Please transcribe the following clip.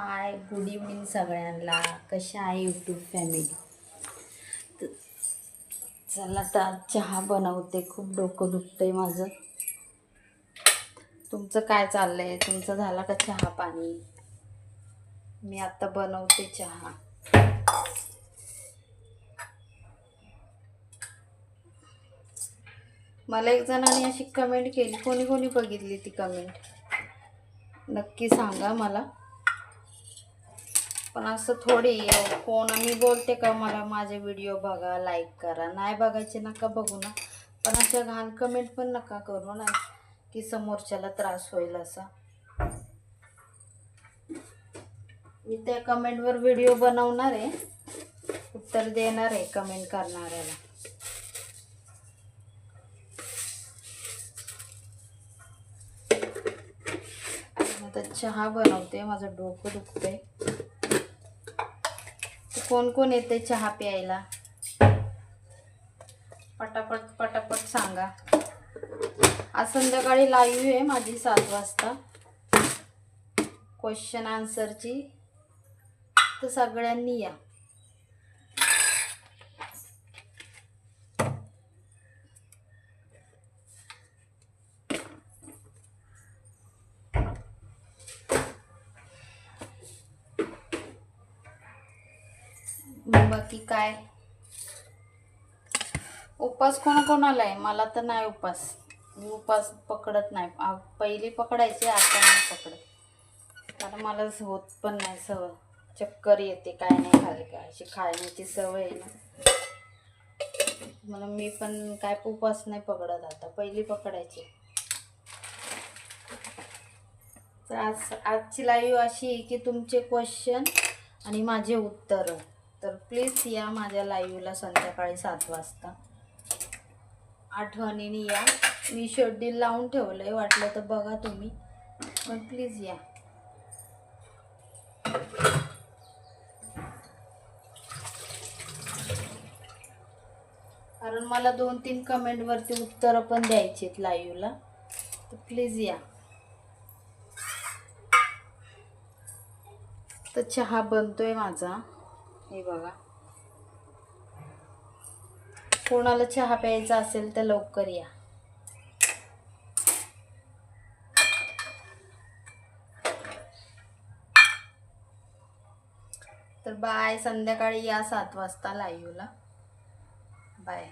Hi good evening सगळ्यांना. कशा आहे यूट्यूब फॅमिली चला तर चहा बनवते. खूप डोकं दुखतं आहे माझं. तुमचं काय चाललं आहे तुमचं झाला का चहा पाणी? मी आत्ता बनवते चहा. मला एक जणांनी अशी कमेंट केली. कोणी कोणी बघितली ती कमेंट नक्की सांगा मला. पण असं थोडी कोण मी बोलते का मला माझे व्हिडिओ बघा लाईक करा. नाही बघायचे नका बघू ना. पण अशा घाण कमेंट पण नका करू ना की समोरच्याला त्रास होईल असा. मी त्या कमेंटवर व्हिडिओ बनवणार आहे. उत्तर देणार आहे कमेंट करणाऱ्याला. आता चहा बनवते माझं डोकं दुखतंय. कोण कोण येते चहा प्यायला? पटापट पटापट सांगा. आज संध्याकाळी लाईव्ह आहे माझी सात वाजता. क्वेश्चन आन्सरची तर सगळ्यांनी या. बाकी काय? उपास कोणाकोणाला आहे? मला तर नाही उपास. मी उपास पकडत नाही. पहिले पहिली पकडायची आता नाही पकडत. कारण मला होत पण नाही सवय. चक्कर येते काय नाही खाली काय. अशी खाण्याची सवय आहे ना. म्हणून मी पण काय उपास नाही पकडत आता. पहिली पकडायची. तर आज आजची लाईव्ह अशी आहे की तुमचे क्वेश्चन आणि माझे उत्तर. तर प्लीज या माझ्या लाईव्हला संध्याकाळी सात वाजता. आठवणीने या. मी शेड्यूल लावून ठेवलं आहे वाटलं तर बघा तुम्ही. पण प्लीज या. कारण मला दोन तीन कमेंटवरती उत्तरं पण द्यायची आहेत लाईव्हला तर प्लीज या. तर चहा बनतोय माझा. हे बघा. कोणाला चहा प्यायचा असेल तर लवकर या. तर बाय संध्याकाळी या सात वाजता लाईव्हला बाय.